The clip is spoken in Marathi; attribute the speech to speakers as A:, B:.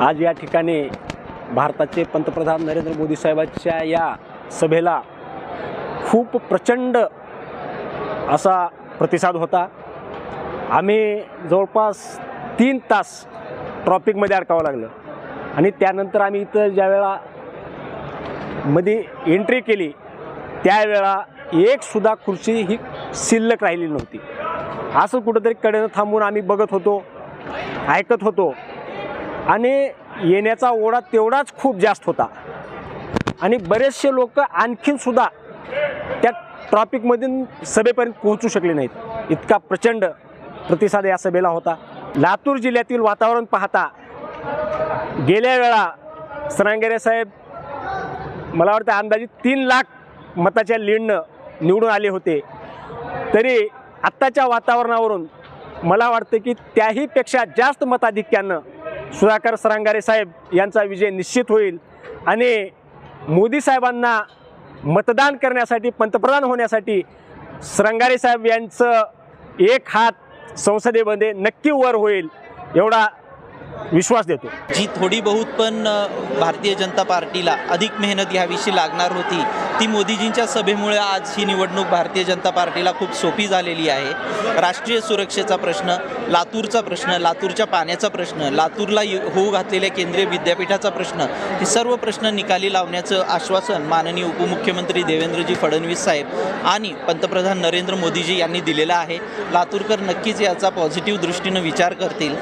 A: आज या ठिकाणी भारताचे पंतप्रधान नरेंद्र मोदी साहेबांच्या या सभेला खूप प्रचंड असा प्रतिसाद होता. आम्ही जवळपास तीन तास ट्रॉफिकमध्ये अडकावं लागलं. आणि त्यानंतर आम्ही इथं ज्यावेळा मध्ये एंट्री केली त्यावेळा एकसुद्धा खुर्ची ही शिल्लक राहिली नव्हती. असं कुठंतरी कडेनं थांबून आम्ही बघत होतो ऐकत होतो. आणि येण्याचा ओढा तेवढाच खूप जास्त होता. आणि बरेचसे लोक आणखीन सुद्धा त्या ट्रॉफिकमधून सभेपर्यंत पोहोचू शकले नाहीत. इतका प्रचंड प्रतिसाद या सभेला होता. लातूर जिल्ह्यातील वातावरण पाहता गेल्या वेळा सरांगेरे साहेब मला वाटतं अंदाजे तीन लाख मताच्या लीडनं निवडून आले होते. तरी आत्ताच्या वातावरणावरून मला वाटतं की त्याहीपेक्षा जास्त मताधिक्यानं सुधाकर सरांगारे साहेब यांचा विजय निश्चित होईल. आणि मोदी साहेबांना मतदान करण्यासाठी पंतप्रधान होण्यासाठी सरंगारे साहेब यांचं एक हात संसदेमध्ये नक्की वर होईल एवढा विश्वास देतो.
B: जी थोडी बहुत पण भारतीय जनता पार्टीला अधिक मेहनत याविषयी लागणार होती ती मोदीजींच्या सभेमुळे आज ही निवडणूक भारतीय जनता पार्टीला खूप सोपी झालेली आहे. राष्ट्रीय सुरक्षेचा प्रश्न लातूरचा प्रश्न लातूरच्या पाण्याचा प्रश्न लातूरला होऊ घातलेल्या केंद्रीय विद्यापीठाचा प्रश्न हे सर्व प्रश्न निकाली लावण्याचं आश्वासन माननीय उपमुख्यमंत्री देवेंद्रजी फडणवीस साहेब आणि पंतप्रधान नरेंद्र मोदीजी यांनी दिलेलं आहे. लातूरकर नक्कीच याचा पॉझिटिव्ह दृष्टीनं विचार करतील.